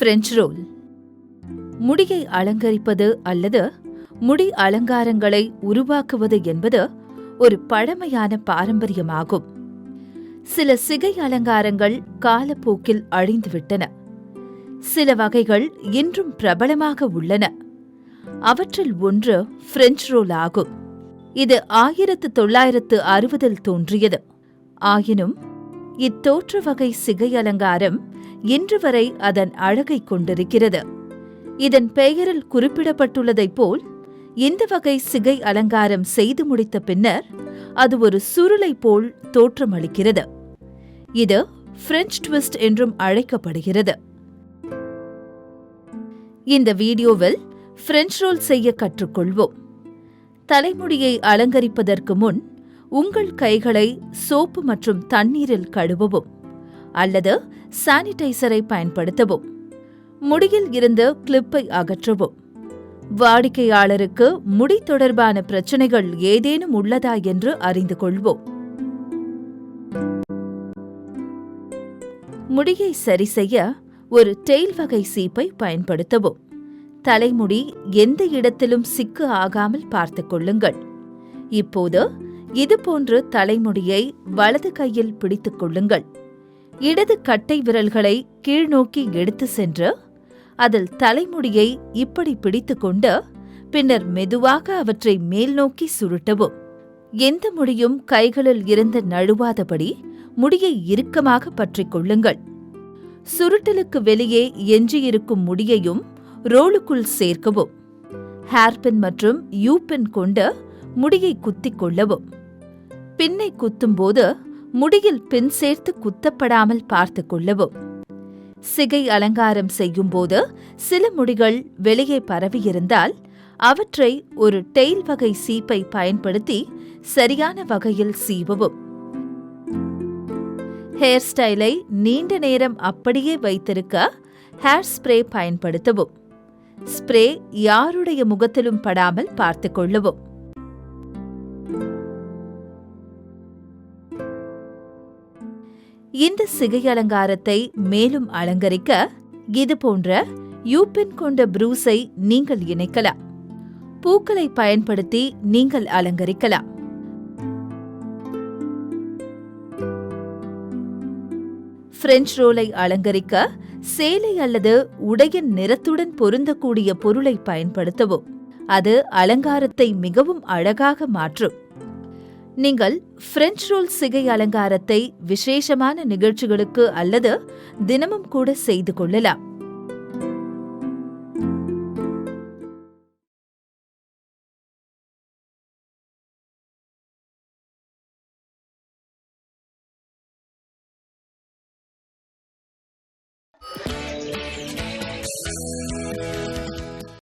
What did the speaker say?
French role முடியை அலங்கரிப்பது அல்லது முடி அலங்காரங்களை உருவாக்குவது என்பது ஒரு பழமையான பாரம்பரியமாகும். சில சிகை அலங்காரங்கள் காலப்போக்கில் அழிந்துவிட்டன. சில வகைகள் இன்றும் பிரபலமாக உள்ளன. அவற்றில் ஒன்று பிரெஞ்ச் ரோல் ஆகும். இது ஆயிரத்து தொள்ளாயிரத்து அறுபதில் தோன்றியது. ஆயினும் இத்தோற்ற வகை சிகை அலங்காரம் இன்று வரை அதன் அழகை கொண்டிருக்கிறது. இதன் பெயரில் குறிப்பிடப்பட்டுள்ளதைப் போல் இந்த வகை சிகை அலங்காரம் செய்து முடித்த பின்னர் அது ஒரு சுருளை போல் தோற்றமளிக்கிறது. இது பிரெஞ்ச் ட்விஸ்ட் என்றும் அழைக்கப்படுகிறது. இந்த வீடியோவில் பிரெஞ்ச் ரோல் செய்ய கற்றுக்கொள்வோம். தலைமுடியை அலங்கரிப்பதற்கு முன் உங்கள் கைகளை சோப்பு மற்றும் தண்ணீரில் கழுவவும் அல்லது சானிடைசரை பயன்படுத்தவும். முடியில் இருந்து கிளிப்பை அகற்றவும். வாடிக்கையாளருக்கு முடி தொடர்பான பிரச்சனைகள் ஏதேனும் உள்ளதா என்று அறிந்து கொள்வோம். முடியை சரி செய்ய ஒரு டெயில் வகை சீப்பை பயன்படுத்தவும். தலைமுடி எந்த இடத்திலும் சிக்கு ஆகாமல் பார்த்துக் கொள்ளுங்கள். இப்போது இதுபோன்று தலைமுடியை வலது கையில் பிடித்துக் கொள்ளுங்கள். இடது கட்டை விரல்களை கீழ்நோக்கி எடுத்து சென்று அதில் தலைமுடியை இப்படி பிடித்துக்கொண்டு பின்னர் மெதுவாக அவற்றை மேல் நோக்கி சுருட்டவும். எந்த முடியும் கைகளில் இருந்து நழுவாதபடி முடியை இறுக்கமாக பற்றிக் கொள்ளுங்கள். சுருட்டலுக்கு வெளியே எஞ்சியிருக்கும் முடியையும் ரோலுக்குள் சேர்க்கவும். ஹேர்பின் மற்றும் யூபின் கொண்டு முடியை குத்திக் கொள்ளவும். பின்னை குத்தும்போது முடியில் பின் சேர்த்து குத்தப்படாமல் பார்த்துக் கொள்ளவும். சிகை அலங்காரம் செய்யும்போது சில முடிகள் வெளியே பரவியிருந்தால் அவற்றை ஒரு டெயில் வகை சீப்பை பயன்படுத்தி சரியான வகையில் சீவவும். ஹேர் ஸ்டைலை நீண்ட நேரம் அப்படியே வைத்திருக்க ஹேர் ஸ்ப்ரே பயன்படுத்தவும். ஸ்ப்ரே யாருடைய முகத்திலும் படாமல் பார்த்துக் கொள்ளவும். இந்த சிகை அலங்காரத்தை மேலும் அலங்கரிக்க இது போன்ற யூபின் கொண்ட ப்ரூஸை நீங்கள் இணைக்கலாம். பூக்களை பயன்படுத்தி நீங்கள் அலங்கரிக்கலாம். பிரெஞ்ச் ரோலை அலங்கரிக்க சேலை அல்லது உடையின் நிறத்துடன் பொருந்தக்கூடிய பொருளை பயன்படுத்தவும். அது அலங்காரத்தை மிகவும் அழகாக மாற்றும். நீங்கள் பிரெஞ்ச் ரோல் சிகை அலங்காரத்தை விசேஷமான நிகழ்ச்சிகளுக்கு அல்லது தினமும் கூட செய்து கொள்ளலாம்.